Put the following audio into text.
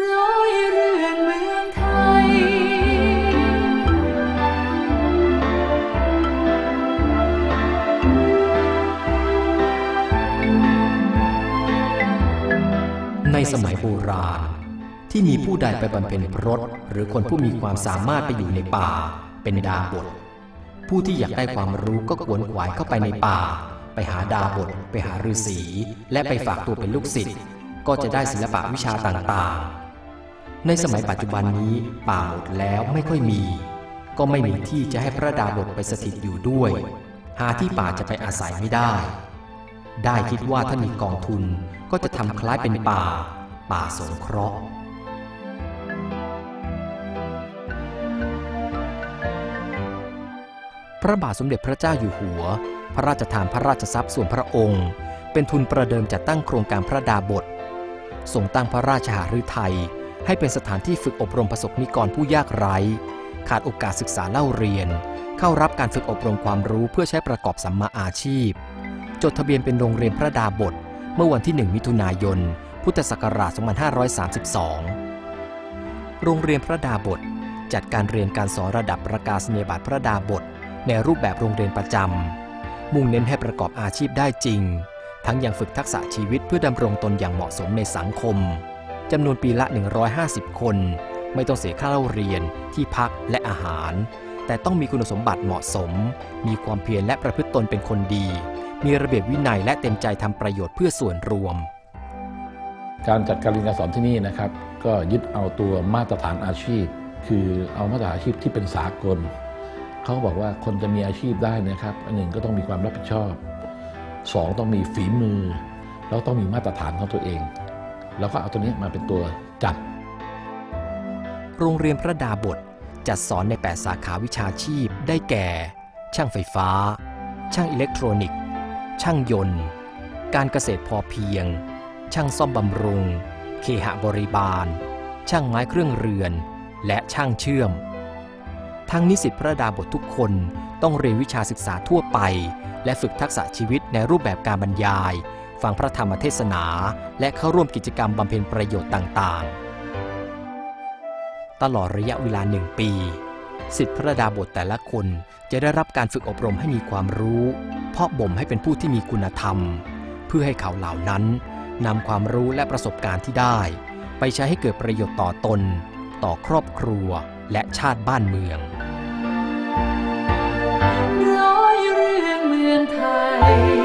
ร้อยเรื่องเมืองไทย ในสมัยโบราณ ที่มีผู้ใดไปบำเพ็ญพรตหรือคนผู้มีความสามารถไปอยู่ในป่า เป็นดาบท ผู้ที่อยากได้ความรู้ก็ขวนขวายเข้าไปในป่า ไปหาดาบท ไปหาฤาษีและไปฝากตัวเป็นลูกศิษย์ก็จะได้ศิลปะวิชาต่างๆ ในสมัยปัจจุบันนี้ป่าหมดแล้วไม่ค่อยมี ก็ไม่มีที่จะให้พระดาบทไปสถิตอยู่ด้วย หาที่ป่าจะไปอาศัยไม่ได้ ได้คิดว่าถ้ามีกองทุนก็จะทำคล้ายเป็นป่า ป่าสงเคราะห์พระบาทสมเด็จพระเจ้าอยู่หัว พระราชทานพระราชทรัพย์ส่วนพระองค์ เป็นทุนประเดิมจัดตั้งโครงการพระดาบททรงตั้งพระราชหฤทัย ให้เป็นสถานที่ฝึกอบรมประสบนิกรผู้ยากไร้ ขาดโอกาสศึกษาเล่าเรียน เข้ารับการฝึกอบรมความรู้เพื่อใช้ประกอบสัมมาอาชีพ จดทะเบียนเป็นโรงเรียนพระดาบท เมื่อวันที่ 1 มิถุนายน พุทธศักราช 2532 โรงเรียนพระดาบท จัดการเรียนการสอนระดับประกาศนียบัตรพระดาบท ในรูปแบบโรงเรียนประจำ มุ่งเน้นให้ประกอบอาชีพได้จริง ทั้งยังฝึกทักษะชีวิตเพื่อดำรงตนอย่างเหมาะสมในสังคม จำนวนปีละ 150 คน ไม่ต้องเสียค่าเล่าเรียน ที่พักและอาหาร แต่ต้องมีคุณสมบัติเหมาะสม มีความเพียรและประพฤติตนเป็นคนดี มีระเบียบวินัยและเต็มใจทำประโยชน์เพื่อส่วนรวม การจัดการเรียนการสอนที่นี่นะครับ ก็ยึดเอาตัวมาตรฐานอาชีพ คือเอามาตรฐานอาชีพที่เป็นสากลเขาบอกว่าคนจะมีอาชีพได้นะครับอันหนึ่งก็ต้องมีความรับผิดชอบสองต้องมีฝีมือ แล้วต้องมีมาตรฐานของตัวเอง แล้วก็เอาตัวนี้มาเป็นตัวจัด โรงเรียนพระดาบทจัดสอนใน 8 สาขาวิชาชีพ ได้แก่ ช่างไฟฟ้า ช่างอิเล็กทรอนิกส์ ช่างยนต์ การเกษตรพอเพียง ช่างซ่อมบำรุง เคหะบริบาล ช่างไม้เครื่องเรือน และช่างเชื่อม ทั้งนิสิตพระดาบททุกคนต้องเรียนวิชาศึกษาทั่วไป และฝึกทักษะชีวิตในรูปแบบการบรรยาย ฟังพระธรรมเทศนา และเข้าร่วมกิจกรรมบำเพ็ญประโยชน์ต่างๆ ตลอดระยะเวลาหนึ่งปี สิทธิพระดาบทแต่ละคนจะได้รับการฝึกอบรมให้มีความรู้ เพาะบ่มให้เป็นผู้ที่มีคุณธรรม เพื่อให้เขาเหล่านั้นนำความรู้และประสบการณ์ที่ได้ ไปใช้ให้เกิดประโยชน์ต่อตน ต่อครอบครัวและชาติบ้านเมืองร้อยเรื่องเมืองไทย